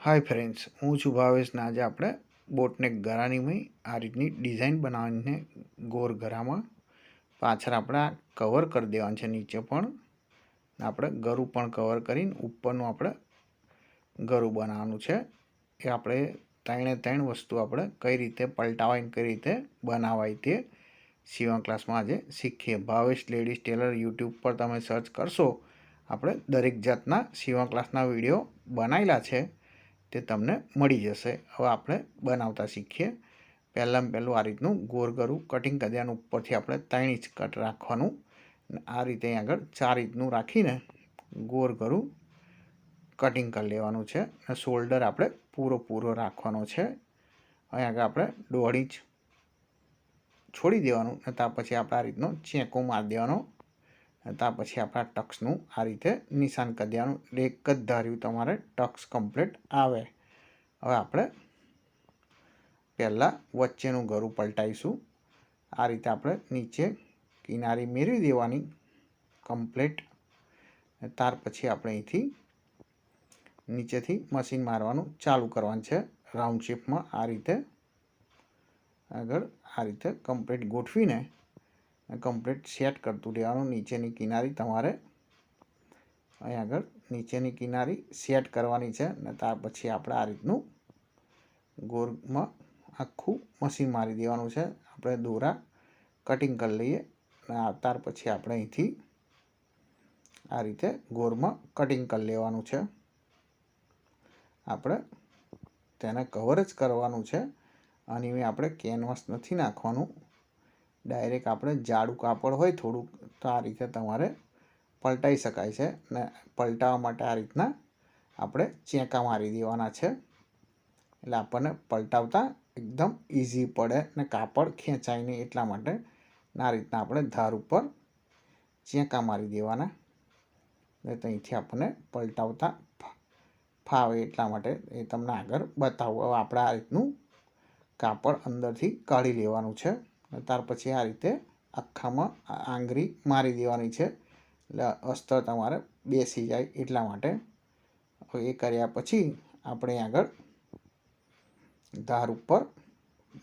Hi friends હું છું ભાવેશને આજે આપણે બોટને ગરાનીમાં આ રીતની ડિઝાઇન બનાવીને ગોર ગરામાં પાછળ આપણે કવર કરી દેવાનું છે નીચે પણ. આપણે ગરું પણ કવર કરીને ઉપરનું આપણે ગરું બનાવવાનું છે. એ આપણે ત્રણે ત્રણ વસ્તુ આપણે કઈ રીતે પલટાવાય કઈ રીતે બનાવાય તે સીવણ ક્લાસમાં આજે શીખીએ. ભાવેશ લેડીઝ ટેલર યુટ્યુબ પર તમે સર્ચ કરશો, આપણે દરેક જાતના સીવણ ક્લાસના વીડિયો બનાવેલા છે. તે તમને મળી જશે. હવે આપણે બનાવતા શીખીએ. પહેલાં પહેલું આ રીતનું ગોર ગરું, કટિંગ કરી દેવાનું ઉપરથી આપણે ત્રણ કટ રાખવાનું. આ રીતે આગળ ચાર ઇંચનું રાખીને ગોર ગરું કટિંગ કરી લેવાનું છે. અને શોલ્ડર આપણે પૂરો પૂરો રાખવાનો છે. અહીં આગળ આપણે દોઢ ઇંચ છોડી દેવાનું. અને ત્યાર પછી આપણે આ રીતનો ચેકો મારી દેવાનો. ત્યાર પછી આપણા ટક્સનું આ રીતે નિશાન કરી દેવાનું. એક જ ધાર્યું તમારે ટક્સ કમ્પ્લીટ આવે. હવે આપણે પહેલાં વચ્ચેનું ગરું પલટાઈશું આ રીતે આપણે નીચે કિનારી મેળવી દેવાની કમ્પ્લીટ. ત્યાર પછી આપણે અહીંથી નીચેથી મશીન મારવાનું ચાલુ કરવાનું છે. રાઉન્ડ શેપમાં આ રીતે આગળ આ રીતે કમ્પ્લીટ ગોઠવીને કમ્પ્લીટ સેટ કરતું રહેવાનું નીચેની કિનારી તમારે અહીં આગળ નીચેની કિનારી સેટ કરવાની છે. અને ત્યાર પછી આપણે આ રીતનું ગોરમાં આખું મશીન મારી દેવાનું છે. આપણે દોરા કટિંગ કરી લઈએ. અને ત્યાર પછી આપણે અહીંથી આ રીતે ગોરમાં કટિંગ કરી લેવાનું છે. આપણે તેને કવર જ કરવાનું છે. અને આપણે કેનવાસ નથી નાખવાનું. ડાયરેક્ટ આપણે જાડું કાપડ હોય થોડુંક, તો આ રીતે તમારે પલટાઈ શકાય છે. ને પલટાવવા માટે આ રીતના આપણે ચેંકા મારી દેવાના છે. એટલે આપણને પલટાવતા એકદમ ઇઝી પડે ને કાપડ ખેંચાય નહીં એટલા માટે આ રીતના આપણે ધાર ઉપર ચેંકા મારી દેવાના. ને ત્યાંથી આપણને પલટાવતા ફાવે એટલા માટે એ તમને આગળ બતાવું. હવે આપણે આ રીતનું કાપડ અંદરથી કાઢી લેવાનું છે. ત્યાર પછી આ રીતે આખામાં આંગળી મારી દેવાની છે. એટલે અસ્તર તમારે બેસી જાય એટલા માટે. એ કર્યા પછી આપણે આગળ ધાર ઉપર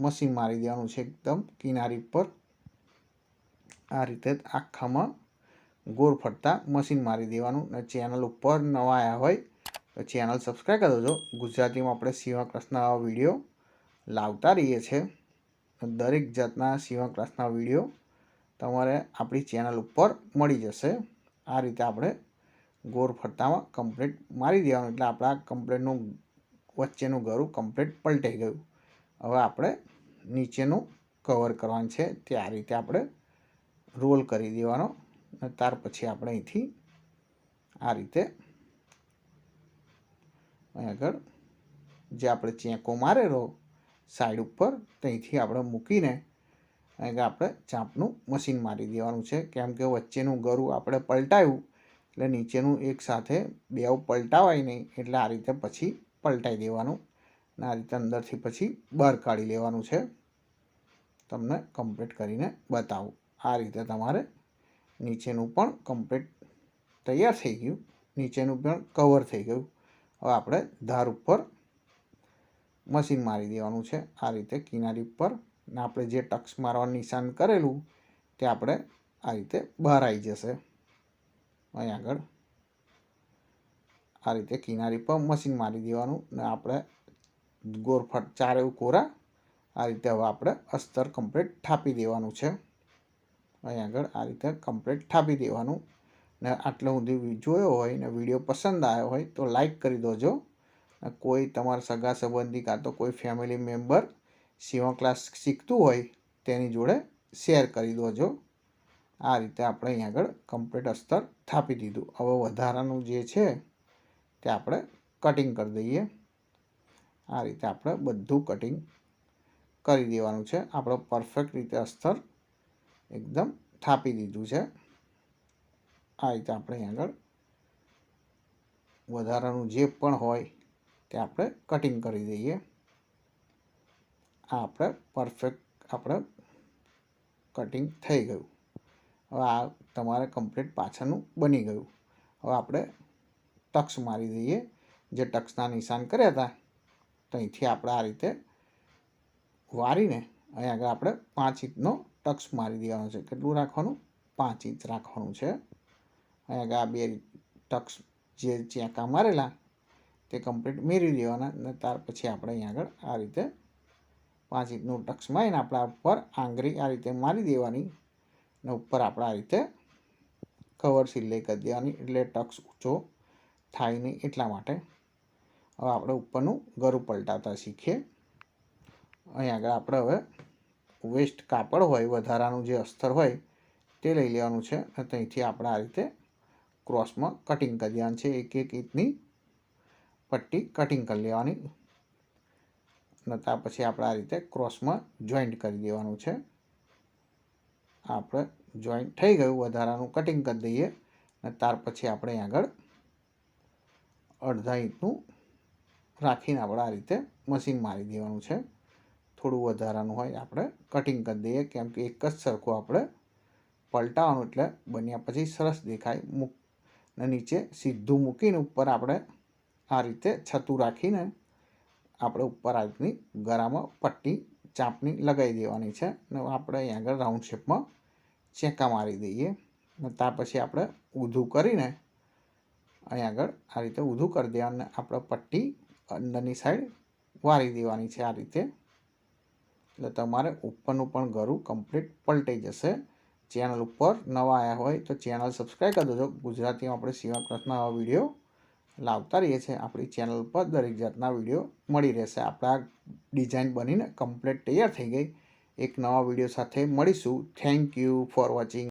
મશીન મારી દેવાનું છે એકદમ કિનારી ઉપર. આ રીતે આખામાં ગોળ ફરતા મશીન મારી દેવાનું. ને ચેનલ ઉપર નવા આવ્યા હોય તો ચેનલ સબસ્ક્રાઈબ કરી દેજો. ગુજરાતીમાં આપણે સીવા કૃષ્ણ વીડિયો લાવતા રહીએ છીએ. દરેક જાતના સિવા ક્લાસના વીડિયો તમારે આપણી ચેનલ ઉપર મળી જશે. આ રીતે આપણે ગોળ ફરતામાં કમ્પ્લેટ મારી દેવાનું. એટલે આપણા કમ્પ્લેટનું વચ્ચેનું ગરું કમ્પ્લેટ પલટાઈ ગયું. હવે આપણે નીચેનું કવર કરવાનું છે. તે આ રીતે આપણે રોલ કરી દેવાનો. અને ત્યાર પછી આપણે અહીંથી આ રીતે આગળ જે આપણે ચેકો મારેલો સાઈડ ઉપર ત્યાંથી આપણે મૂકીને કે આપણે ચાંપનું મશીન મારી દેવાનું છે. કેમ કે વચ્ચેનું ગરું આપણે પલટાયું એટલે નીચેનું એક સાથે બે પલટાવાય નહીં એટલે આ રીતે પછી પલટાઈ દેવાનું અને આ રીતે અંદરથી પછી બહાર કાઢી લેવાનું છે. તમને કમ્પ્લીટ કરીને બતાવું. આ રીતે તમારે નીચેનું પણ કમ્પ્લીટ તૈયાર થઈ ગયું. નીચેનું પણ કવર થઈ ગયું. હવે આપણે ધાર ઉપર મશીન મારી દેવાનું છે. આ રીતે કિનારી ઉપર ને આપણે જે ટક્સ મારવાનું નિશાન કરેલું તે આપણે આ રીતે બહાર આવી જશે. અહીં આગળ. આ રીતે કિનારી પર મશીન મારી દેવાનું ને આપણે ગોરફટ ચાર કોરા આ રીતે હવે આપણે અસ્તર કમ્પ્લીટ થાપી દેવાનું છે. અહીં આગળ આ રીતે કમ્પ્લીટ થાપી દેવાનું ને આટલો સુધી જોયો હોય ને વીડિયો પસંદ આવ્યો હોય તો લાઈક કરી દોજો. કોઈ તમારા સગા સંબંધી કાં તો કોઈ ફેમિલી મેમ્બર સીવા ક્લાસ શીખતું હોય તેની જોડે શેર કરી દોજો આ રીતે આપણે અહીં આગળ કમ્પ્લીટ અસ્તર થાપી દીધું. હવે વધારાનું જે છે તે આપણે કટિંગ કરી દઈએ. આ રીતે આપણે બધું કટિંગ કરી દેવાનું છે. આપણે પરફેક્ટ રીતે અસ્તર એકદમ થાપી દીધું છે. આ રીતે આપણે અહીં આગળ વધારાનું જે પણ હોય તે આપણે કટિંગ કરી દઈએ. આ આપણે પરફેક્ટ આપણે કટિંગ થઈ ગયું. હવે આ તમારે કમ્પ્લીટ પાછળનું બની ગયું. હવે આપણે ટક્સ મારી દઈએ. જે ટક્સના નિશાન કર્યા હતા ત્યાંથી આપણે આ રીતે વારીને અહીં આગળ આપણે પાંચ ઇંચનો ટક્સ મારી દેવાનો છે. કેટલું રાખવાનું? પાંચ ઇંચ રાખવાનું છે. અહીં આગળ આ બે ટક્સ જે ચેકા મારેલા તે કમ્પ્લીટ મેળવી દેવાના અને ત્યાર પછી આપણે અહીં આગળ આ રીતે પાંચ ઇંચનું ટક્સ મારીને આપણા ઉપર આંગળી આ રીતે મારી દેવાની અને ઉપર આપણે આ રીતે કવર સિલાઈ કરી દેવાની એટલે ટક્સ ઊંચો થાય નહીં એટલા માટે. હવે આપણે ઉપરનું ગરું પલટાવતા શીખીએ. અહીં આગળ આપણે હવે વેસ્ટ કાપડ હોય, વધારાનું જે અસ્તર હોય તે લઈ લેવાનું છે અને ત્યાંથી આપણે આ રીતે ક્રોસમાં કટિંગ કરી દેવાનું છે એક એક ઇંચની પટ્ટી કટિંગ કરી લેવાની. નતા પછી આપણે આ રીતે ક્રોસમાં જોઈન્ટ કરી દેવાનું છે. આપણે જોઈન્ટ થઈ ગયું, વધારાનું કટિંગ કરી દઈએ. અને ત્યાર પછી આપણે આગળ અડધા ઇંચનું રાખીને આપણે આ રીતે મશીન મારી દેવાનું છે. થોડું વધારાનું હોય આપણે કટિંગ કરી દઈએ, કેમ કે એક જ સરખું આપણે પલટાવવાનું એટલે બન્યા પછી સરસ દેખાય. મૂક ને નીચે સીધું મૂકીને ઉપર આપણે આ રીતે છતું રાખીને આપણે ઉપર આ ગરામાં પટ્ટી ચાંપની લગાવી દેવાની છે અને આપણે અહીં આગળ રાઉન્ડ શેપમાં ચેકા મારી દઈએ અને ત્યાર પછી આપણે ઊંધું કરીને અહીં આગળ આ રીતે ઊંધું કરી દેવાનું આપણે પટ્ટી અંદરની સાઈડ વારી દેવાની છે આ રીતે. એટલે તમારે ઉપરનું પણ ગરું કમ્પ્લીટ પલટાઈ જશે. ચેનલ ઉપર નવા આવ્યા હોય તો ચેનલ સબસ્ક્રાઈબ કરી દેજો. ગુજરાતીમાં આપણે સિવાય પ્રશ્ન આવા વીડિયો લાવતા રહીએ છીએ. આપણી ચેનલ પર દરેક જાતના વીડિયો મળી રહેશે. આપણા ડિઝાઇન બનીને કમ્પ્લીટ તૈયાર થઈ ગઈ. એક નવા વીડિયો સાથે મળીશું. Thank you for watching